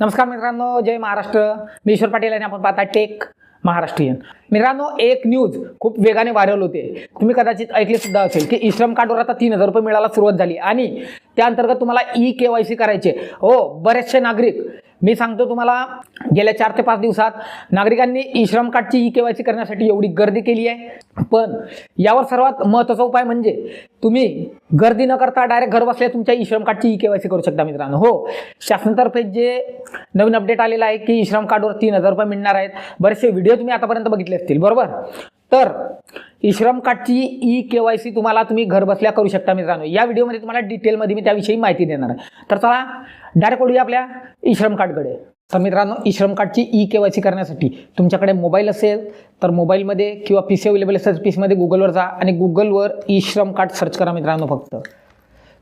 नमस्कार मित्रांनो जय महाराष्ट्र. मी ईश्वर पाटील आणि आपण पाहता टेक महाराष्ट्रीयन. मित्रांनो एक न्यूज खूप वेगाने व्हायरल होते. तुम्ही कदाचित ऐकले सुद्धा असेल की ई श्रम कार्डवर आता तीन हजार रुपये मिळायला सुरुवात झाली. आणि त्या अंतर्गत तुम्हाला ई के वाय सी करायचे. हो बरेचसे नागरिक मी सांगतो तुम्हाला गेल्या चार ते पाच दिवसात नागरिकांनी ई श्रम कार्डची ई के वाय सी करण्यासाठी एवढी गर्दी केली आहे. पण यावर सर्वात महत्त्वाचा उपाय म्हणजे तुम्ही गर्दी न करता डायरेक्ट घर बसल्या तुमच्या ई श्रम कार्डची ई के वाय सी करू शकता मित्रांनो. हो शासनातर्फे जे नवीन अपडेट आलेलं आहे की ई श्रम कार्डवर तीन हजार रुपये मिळणार आहेत. बरेचसे व्हिडिओ तुम्ही आतापर्यंत बघितले असतील बरोबर? तर ई श्रम कार्डची ई के वाय सी तुम्हाला तुम्ही घरबसल्या करू शकता मित्रांनो. या व्हिडिओमध्ये तुम्हाला डिटेलमध्ये मी त्याविषयी माहिती देणार आहे. तर चला डायरेक्ट वळूया आपल्या ई श्रम कार्डकडे तर मित्रांनो ई श्रम कार्डची ई के वाय सी करण्यासाठी तुमच्याकडे मोबाईल असेल तर मोबाईलमध्ये किंवा पी सी अवेलेबल असेल पी सीमध्ये गुगलवर जा आणि गुगलवर ई श्रम कार्ड सर्च करा मित्रांनो फक्त.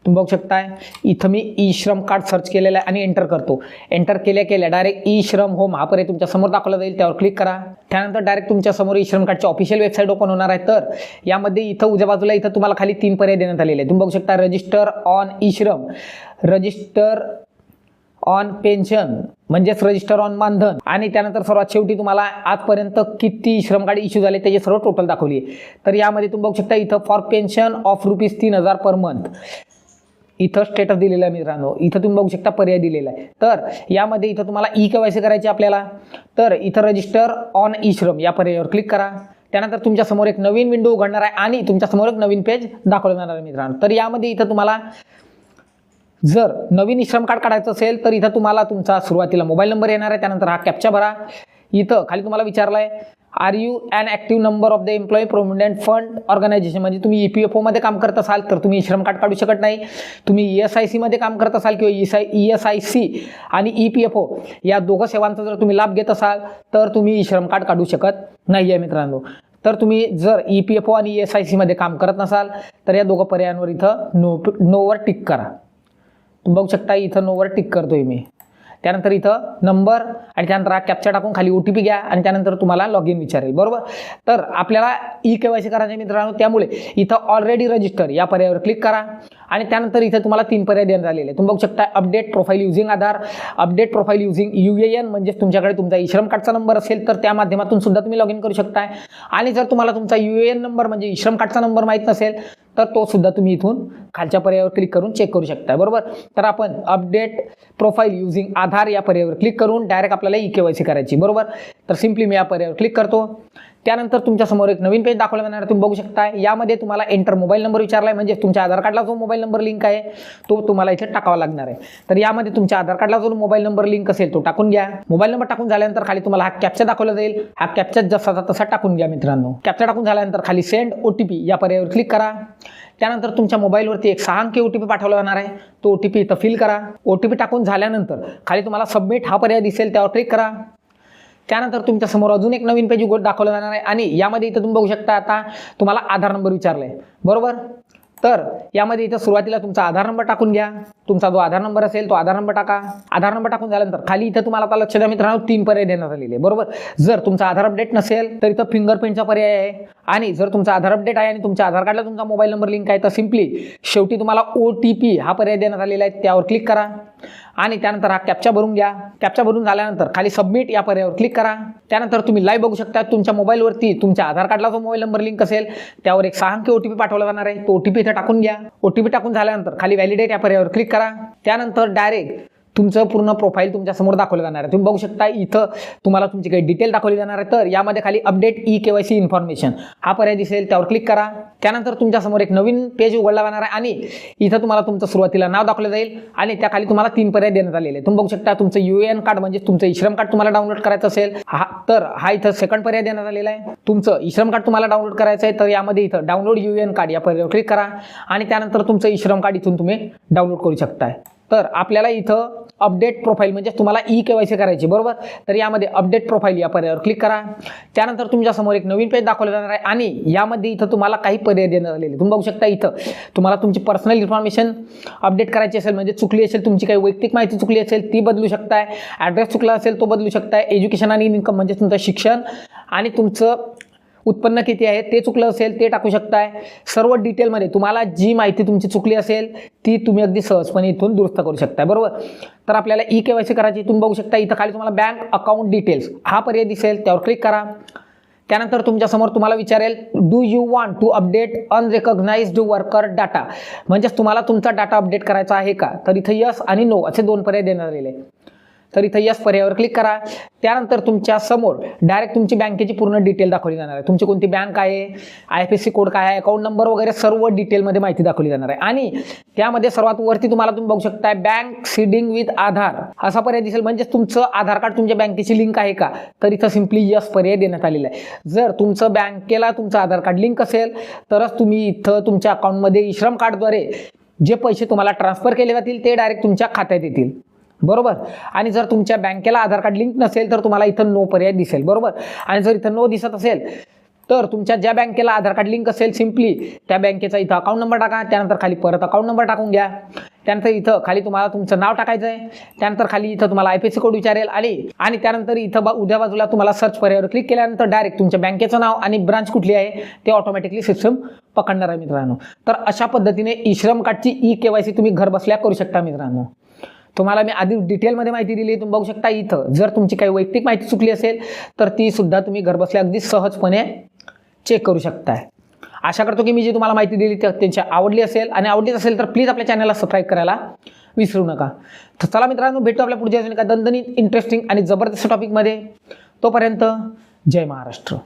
तुम्ही बघू शकताय इथं मी ई श्रम कार्ड सर्च केलेलं आहे आणि एंटर करतो. एंटर केल्या केल्या डायरेक्ट ई श्रम होम हा पर्याय तुमच्यासमोर दाखवला जाईल त्यावर क्लिक करा. त्यानंतर डायरेक्ट तुमच्यासमोर ई श्रम कार्डची ऑफिशियल वेबसाईट ओपन होणार आहे. तर यामध्ये इथं उजव्या बाजूला इथं तुम्हाला खाली तीन पर्याय देण्यात आलेले आहे तुम्ही बघू शकता register on E Shram register on pension म्हणजेच रजिस्टर ऑन मानधन. आणि त्यानंतर सर्वात शेवटी तुम्हाला आजपर्यंत किती श्रम कार्ड इश्यू झाले त्याचे सर्व टोटल दाखवली तर यामध्ये तुम्ही बघू शकता इथं फॉर पेन्शन ऑफ रुपीज तीन हजार पर मंथ इथं स्टेटस दिलेलं आहे मित्रांनो. इथं तुम्ही बघू शकता पर्याय दिलेला आहे. तर यामध्ये इथं तुम्हाला ई के वाय करायची आपल्याला. तर इथं रजिस्टर ऑन ई श्रम या पर्यायावर क्लिक करा. त्यानंतर तुमच्यासमोर एक नवीन विंडो उघडणार आहे आणि तुमच्यासमोर एक नवीन पेज दाखवलं जाणार आहे मित्रांनो. तर यामध्ये इथं तुम्हाला जर नवीन श्रम कार्ड काढायचं असेल तर इथं तुम्हाला तुमचा सुरुवातीला मोबाईल नंबर येणार आहे. त्यानंतर हा कॅप्चा भरा. इथं खाली तुम्हाला विचारलं आहे are you un active number of the employee provident fund organisation म्हणजे तुम्ही ई पी एफ ओमध्ये काम करत असाल तर तुम्ही श्रम कार्ड काढू शकत नाही. तुम्ही ई एस आय सीमध्ये काम करत असाल किंवा E I E S I C आणि ई पी एफ ओ या दोघं सेवांचा जर तुम्ही लाभ घेत असाल तर तुम्ही ई श्रम कार्ड काढू शकत नाही आहे मित्रांनो. तर तुम्ही जर ई पी एफ ओ आणि ई एस आय सीमध्ये काम करत नसाल तर या दोघं पर्यायांवर इथं नो नोवर टिक करा. तुम्ही बघू शकता इथं नोवर टिक करतोय मी. त्यानंतर इथं नंबर आणि त्यानंतर हा कॅप्चा टाकून खाली ओ टी पी घ्या आणि त्यानंतर तुम्हाला लॉग इन विचारेल बरोबर? तर आपल्याला ई के वाय सी करायचे मित्रांनो त्यामुळे इथं ऑलरेडी रजिस्टर या पर्यायावर क्लिक करा आणि त्यानंतर इथं तुम्हाला तीन पर्याय देण्यात आलेले तुम्ही बघू शकता update profile using Aadhaar update profile using U A N म्हणजेच तुमच्याकडे तुमचा ई श्रम कार्डचा नंबर असेल तर त्या माध्यमातून सुद्धा तुम्ही लॉग इन करू शकताय. आणि जर तुम्हाला तुमचा यू ए एन नंबर म्हणजे इश्रम कार्डचा नंबर माहीत नसेल तर तो सुद्धा तुम्ही इथून खालच्या पर्यायावर क्लिक करून चेक करू शकता. बरोबर? तर आपण अपडेट प्रोफाईल युझिंग आधार या पर्यायावर क्लिक करून डायरेक्ट आपल्याला ई के वाय सी करायची. बरोबर? तर सिम्पली मी या पर्यायावर क्लिक करतो. त्यानंतर तुमच्यासमोर एक नवीन पेज दाखवला जाणार आहे. तुम्ही बघू शकता यामध्ये तुम्हाला एंटर मोबाईल नंबर विचारला आहे म्हणजे तुमच्या आधार कार्डला जो मोबाईल नंबर लिंक आहे तो तुम्हाला इथे टाकावा लागणार आहे. तर यामध्ये तुमच्या आधार कार्डला जो मोबाईल नंबर लिंक असेल तो टाकून घ्या. मोबाईल नंबर टाकून झाल्यानंतर खाली तुम्हाला हा कॅप्चा दाखवला जाईल. हा कॅप्चा जसा तसा टाकून घ्या मित्रांनो. कॅप्चा टाकून झाल्यानंतर खाली सेंड ओ टी पी या पर्यायावर क्लिक करा. त्यानंतर तुमच्या मोबाईलवरती एक सहा अंकी ओ टी पी पाठवला जाणार आहे. तो ओ टी पी इथं फिल करा. ओ टी पी टाकून झाल्यानंतर खाली तुम्हाला सबमिट हा पर्याय दिसेल त्यावर क्लिक करा. त्यानंतर तुमच्यासमोर अजून एक नवीन पेज उघड दाखवलं जाणार आहे. आणि यामध्ये इथं तुम्ही बघू शकता आता तुम्हाला आधार नंबर विचारलाय. आहे बरोबर? तर यामध्ये इथं सुरुवातीला तुमचा आधार नंबर टाकून घ्या. तुमचा जो आधार नंबर असेल तो आधार नंबर टाका. आधार नंबर टाकून झाल्यानंतर खाली इथं तुम्हाला आता लक्ष द्या मित्रांनो तीन पर्याय देण्यात आलेले आहे बरोबर? जर तुमचा आधार अपडेट नसेल तर इथं फिंगरप्रिंटचा पर्याय आहे. आणि जर तुमचा आधार अपडेट आहे आणि तुमच्या आधार कार्डला तुमचा मोबाईल नंबर लिंक आहे तर सिम्पली शेवटी तुम्हाला ओ टी पी हा पर्याय देण्यात आलेला आहे. त्यावर क्लिक करा. आणि त्यानंतर हा कॅप्चा भरून घ्या. कॅप्चा भरून झाल्यानंतर खाली सबमिट या पर्यायावर क्लिक करा. त्यानंतर तुम्ही लाईव्ह बघू शकता तुमच्या मोबाईलवरती तुमच्या आधार कार्डला जो मोबाईल नंबर लिंक असेल त्यावर एक सहा अंकी ओटीपी पाठवला जाणार आहे. तो ओटीपी इथे टाकून घ्या. ओटीपी टाकून झाल्यानंतर खाली व्हॅलिडेट या पर्यायावर क्लिक करा. त्यानंतर डायरेक्ट तुमचं पूर्ण प्रोफाईल तुमच्यासमोर दाखवलं जाणार आहे. तुम्ही बघू शकता इथं तुम्हाला तुमची काही डिटेल दाखवली जाणार आहे. तर यामध्ये खाली update E K Y C information हा पर्याय दिसेल त्यावर क्लिक करा. त्यानंतर तुमच्यासमोर एक नवीन पेज उघडला जाणार आहे आणि इथं तुम्हाला तुमचं सुरुवातीला नाव दाखवलं जाईल आणि त्या खाली तुम्हाला तीन पर्याय देण्यात आलेले आहे तुम्ही बघू शकता तुमचं यू एन कार्ड म्हणजे तुमचं इश्रम कार्ड तुम्हाला डाउनलोड करायचं असेल. हा तर हा इथं सेकंड पर्याय देण्यात आलेला आहे. तुमचं इश्रम कार्ड तुम्हाला डाउनलोड करायचं आहे तर यामध्ये इथं डाउनलोड यू एन कार्ड या पर्यायावर क्लिक करा आणि त्यानंतर तुमचं इश्रम कार्ड इथून तुम्ही डाउनलोड करू शकताय. तर आपल्याला इथं अपडेट प्रोफाईल म्हणजे तुम्हाला ई के वाय सी करायची बरोबर? तर यामध्ये अपडेट प्रोफाईल या पर्यायावर क्लिक करा. त्यानंतर तुमच्यासमोर एक नवीन पेज दाखवलं जाणार आहे आणि यामध्ये इथं तुम्हाला काही पर्याय देण्यात आलेले तुम्ही बघू शकता इथं तुम्हाला तुमची पर्सनल इन्फॉर्मेशन अपडेट करायची असेल म्हणजे चुकली असेल तुमची काही वैयक्तिक माहिती चुकली असेल ती बदलू शकताय. ॲड्रेस चुकला असेल तो बदलू शकताय. एज्युकेशन आणि इन्कम म्हणजे तुमचं शिक्षण आणि तुमचं उत्पन्न किती आहे ते चुकलं असेल ते टाकू शकताय. सर्व डिटेलमध्ये तुम्हाला जी माहिती तुमची चुकली असेल ती तुम्ही अगदी सहजपणे इथून दुरुस्त करू शकताय. बरोबर? तर आपल्याला ई के वाय सी करायची तुम्ही बघू शकता इथं खाली तुम्हाला बँक अकाउंट डिटेल्स हा पर्याय दिसेल त्यावर क्लिक करा. त्यानंतर तुमच्यासमोर तुम्हाला विचारेल do you want to update unrecognised worker data म्हणजेच तुम्हाला तुमचा डाटा अपडेट करायचा आहे का? तर इथं यस आणि नो असे दोन पर्याय देण्यात आलेले आहे. तर इथं यस पर्यायावर क्लिक करा. त्यानंतर तुमच्यासमोर डायरेक्ट तुमची बँकेची पूर्ण डिटेल दाखवली जाणार आहे. तुमची कोणती बँक आहे I F S C code काय आहे अकाउंट नंबर वगैरे सर्व डिटेलमध्ये माहिती दाखवली जाणार आहे. आणि त्यामध्ये सर्वात वरती तुम्हाला तुम्ही बघू शकता बँक सीडिंग विथ आधार. असा पर्याय दिसेल म्हणजेच तुमचं आधार कार्ड तुमच्या बँकेची लिंक आहे का? तर इथं सिम्पली यस पर्याय देण्यात आलेला आहे. जर तुमचं बँकेला तुमचं आधार कार्ड लिंक असेल तरच तुम्ही इथं तुमच्या अकाउंटमध्ये श्रम कार्डद्वारे जे पैसे तुम्हाला ट्रान्सफर केले जातील ते डायरेक्ट तुमच्या खात्यात येतील. बरोबर? आणि जर तुमच्या बँकेला आधार कार्ड लिंक नसेल तर तुम्हाला इथं नो पर्याय दिसेल बरोबर? आणि जर इथं नो दिसत असेल तर तुमच्या ज्या बँकेला आधार कार्ड लिंक असेल सिम्पली त्या बँकेचा इथं अकाउंट नंबर टाका त्यानंतर खाली परत अकाउंट नंबर टाकून घ्या. त्यानंतर इथं खाली तुम्हाला तुमचं नाव टाकायचं आहे त्यानंतर खाली इथं तुम्हाला आय पी सी कोड विचारेल आणि आणि त्यानंतर इथं बा उद्या बाजूला तुम्हाला सर्च पर्यायावर क्लिक केल्यानंतर डायरेक्ट तुमच्या बँकेचं नाव आणि ब्रांच कुठली आहे ते ऑटोमॅटिकली सिस्टम पकडणार आहे मित्रांनो. तर अशा पद्धतीने ई श्रम कार्डची ई के वाय सी तुम्ही घर बसल्या करू शकता मित्रांनो. तुम्हाला मी आधी डिटेलमध्ये माहिती दिली तुम्ही बघू शकता इथं. जर तुमची काही वैयक्तिक माहिती चुकली असेल तर ती सुद्धा तुम्ही घरबसल्या अगदी सहजपणे चेक करू शकताय. आशा करतो की मी जी तुम्हाला माहिती दिली त्या त्यांची आवडली असेल. आणि आवडलीच असेल तर प्लीज आपल्या चॅनलला सबस्क्राईब करायला विसरू नका. तर चला मित्रांनो भेटू आपल्या पुढच्या अजून एका दणदणीत इंटरेस्टिंग आणि जबरदस्त टॉपिकमध्ये तोपर्यंत जय महाराष्ट्र.